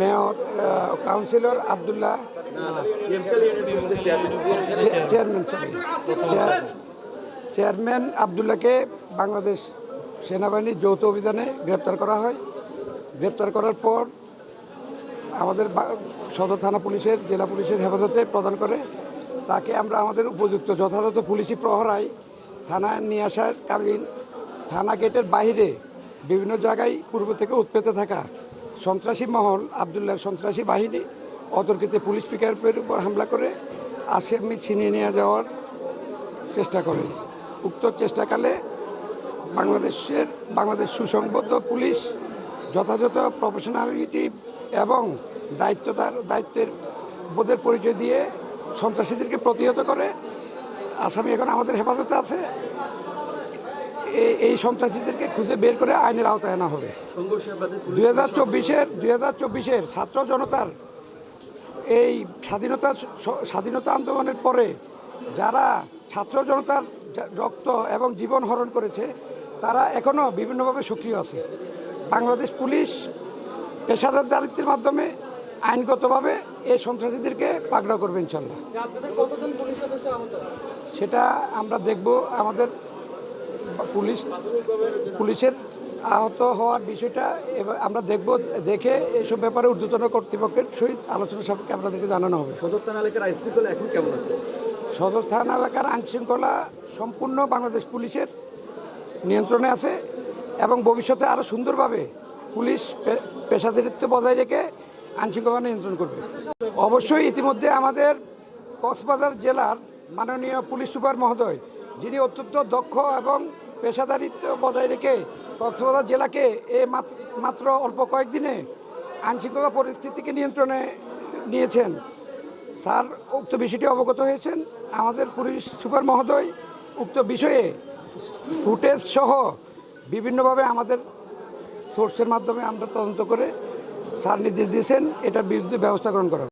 Mayor councillor Abdullah chairman chairman আবদুল্লাহকে বাংলাদেশ সেনাবাহিনীর যৌথ অভিযানে গ্রেপ্তার করা হয়। গ্রেপ্তার করার পর আমাদের সদর থানা পুলিশের, জেলা পুলিশের হেফাজতে প্রদান করে। তাকে আমরা আমাদের উপযুক্ত যথাযথ পুলিশি প্রহরায় থানায় নিয়ে আসার কালীন থানা গেটের বাইরে বিভিন্ন জায়গায় পূর্ব থেকে উৎপেতে থাকা সন্ত্রাসী মহল, আবদুল্লাহর সন্ত্রাসী বাহিনী, অতর্কিতে পুলিশ পিকআপের উপর হামলা করে আসামি ছিনিয়ে নিয়ে যাওয়ার চেষ্টা করে। উক্ত চেষ্টাকালে বাংলাদেশের, বাংলাদেশ সুসংবদ্ধ পুলিশ, যথাযথ প্রফেশনালিটি এবং দায়িত্বতার, দায়িত্বের বোধের পরিচয় দিয়ে সন্ত্রাসীদেরকে প্রতিহত করে, আসামি এখন আমাদের হেফাজতে আছে। এই এই সন্ত্রাসীদেরকে খুঁজে বের করে আইনের আওতায় আনা হবে। দুই হাজার চব্বিশের দুই হাজার চব্বিশের ছাত্র জনতার এই স্বাধীনতা স্বাধীনতা আন্দোলনের পরে যারা ছাত্র জনতার রক্ত এবং জীবন হরণ করেছে তারা এখনও বিভিন্নভাবে সক্রিয় আছে। বাংলাদেশ পুলিশ পেশাদার দারিত্বের মাধ্যমে আইনগতভাবে এই সন্ত্রাসীদেরকে পাকড়া করবে ইনশাল্লাহ। সেটা আমরা দেখব। আমাদের পুলিশ পুলিশের আহত হওয়ার বিষয়টা এবার আমরা দেখব দেখে এসব ব্যাপারে ঊর্ধ্বতন কর্তৃপক্ষের সহিত আলোচনা সাপেক্ষে আপনাদেরকে জানানো হবে। সদর থানা এলাকার আইন শৃঙ্খলা এখন কেমন আছে? সদর থানা এলাকার আইন শৃঙ্খলা সম্পূর্ণ বাংলাদেশ পুলিশের নিয়ন্ত্রণে আছে এবং ভবিষ্যতে আরও সুন্দরভাবে পুলিশ পেশাদারিত্ব বজায় রেখে আইন শৃঙ্খলা নিয়ন্ত্রণ করবে। অবশ্যই ইতিমধ্যে আমাদের কক্সবাজার জেলার মাননীয় পুলিশ সুপার মহোদয় যিনি অত্যন্ত দক্ষ এবং পেশাদারিত্ব বজায় রেখে কক্সবাজার জেলাকে এ মাত- মাত্র অল্প কয়েকদিনে আইনশৃঙ্খলা পরিস্থিতিকে নিয়ন্ত্রণে নিয়েছেন। স্যার, উক্ত বিষয়টি অবগত হয়েছেন। আমাদের পুলিশ সুপার মহোদয় উক্ত বিষয়ে ফুটেজ সহ বিভিন্নভাবে আমাদের সোর্সের মাধ্যমে আমরা তদন্ত করে স্যার নির্দেশ দিয়েছেন। এটার বিরুদ্ধে ব্যবস্থা গ্রহণ করা।